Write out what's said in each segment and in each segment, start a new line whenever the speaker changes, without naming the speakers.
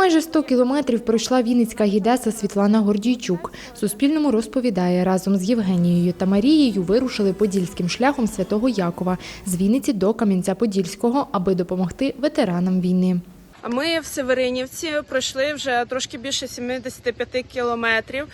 Майже 100 кілометрів пройшла вінницька гідеса Світлана Гордійчук. Суспільному розповідає, разом з Євгенією та Марією вирушили подільським шляхом Святого Якова з Вінниці до Кам'янця-Подільського, аби допомогти ветеранам війни.
Ми в Северинівці пройшли вже трошки більше 75 кілометрів.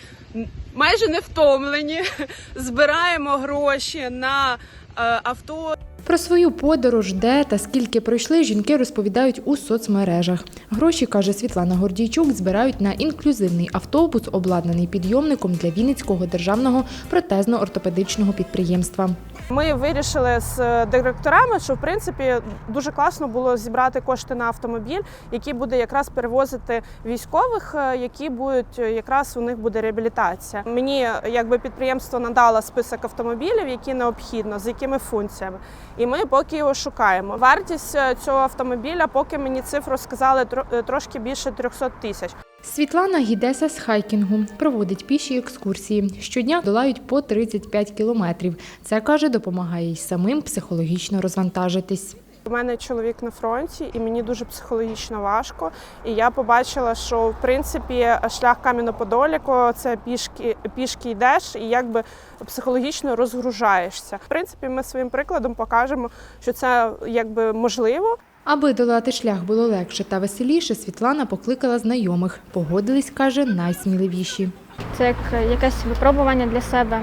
Майже не втомлені. Збираємо гроші на е, авто.
Про свою подорож, де та скільки пройшли, жінки розповідають у соцмережах. Гроші, каже Світлана Гордійчук, збирають на інклюзивний автобус, обладнаний підйомником для Вінницького державного протезно-ортопедичного підприємства.
Ми вирішили з директорами, що в принципі дуже класно було зібрати кошти на автомобіль, який буде якраз перевозити військових, е, які будуть е, якраз у них буде реабілітація. Мені е, якби підприємство надало список автомобілів, які необхідно, з якими функціями. І ми поки його шукаємо. Вартість е, цього автомобіля, поки мені цифру сказали, тро- е, трошки більше 300 тисяч.
Світлана гідеса з хайкінгу проводить піші екскурсії. Щодня долають по 35 кілометрів. Це каже, допомагає й самим психологічно розвантажитись.
У мене чоловік на фронті, і мені дуже психологічно важко. І я побачила, що в принципі шлях Кам'яно-Подоліку це пішки, пішки йдеш і якби психологічно розгружаєшся. В принципі, ми своїм прикладом покажемо, що це якби можливо.
Аби долати шлях було легше та веселіше, Світлана покликала знайомих. Погодились, каже, найсміливіші.
Це як якесь випробування для себе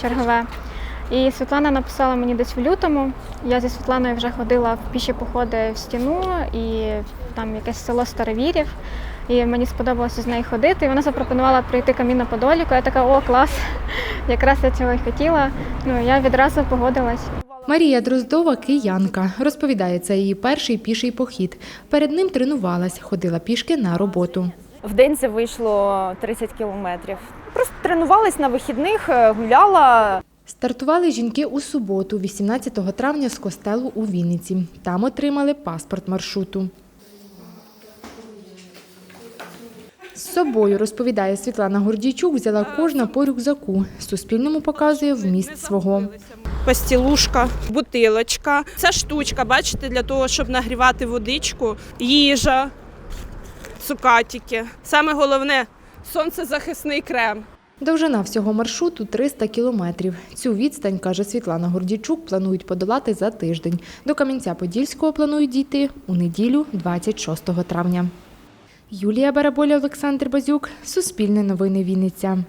чергове. І Світлана написала мені десь в лютому. Я зі Світланою вже ходила в піші походи в стіну і там якесь село Старовірів. І мені сподобалося з нею ходити. І вона запропонувала прийти камінно Подоліку. Я така, о, клас! Якраз я цього і хотіла. Ну я відразу погодилась.
Марія Дроздова киянка. Розповідає, це її перший піший похід. Перед ним тренувалась, ходила пішки на роботу.
В день це вийшло 30 кілометрів. Просто тренувалась на вихідних, е, гуляла.
Стартували жінки у суботу, 18 травня, з костелу у Вінниці. Там отримали паспорт маршруту. З собою, розповідає Світлана Гордійчук, взяла кожна по рюкзаку. Суспільному показує вміст свого.
Пастілушка, бутилочка. Ця штучка, бачите, для того, щоб нагрівати водичку, їжа, цукатики. Саме головне сонцезахисний крем.
Довжина всього маршруту 300 кілометрів. Цю відстань, каже Світлана Гордійчук, планують подолати за тиждень. До Кам'янця-Подільського планують дійти у неділю 26 травня. Юлія Бараболя, Олександр Базюк, Суспільне новини Вінниця.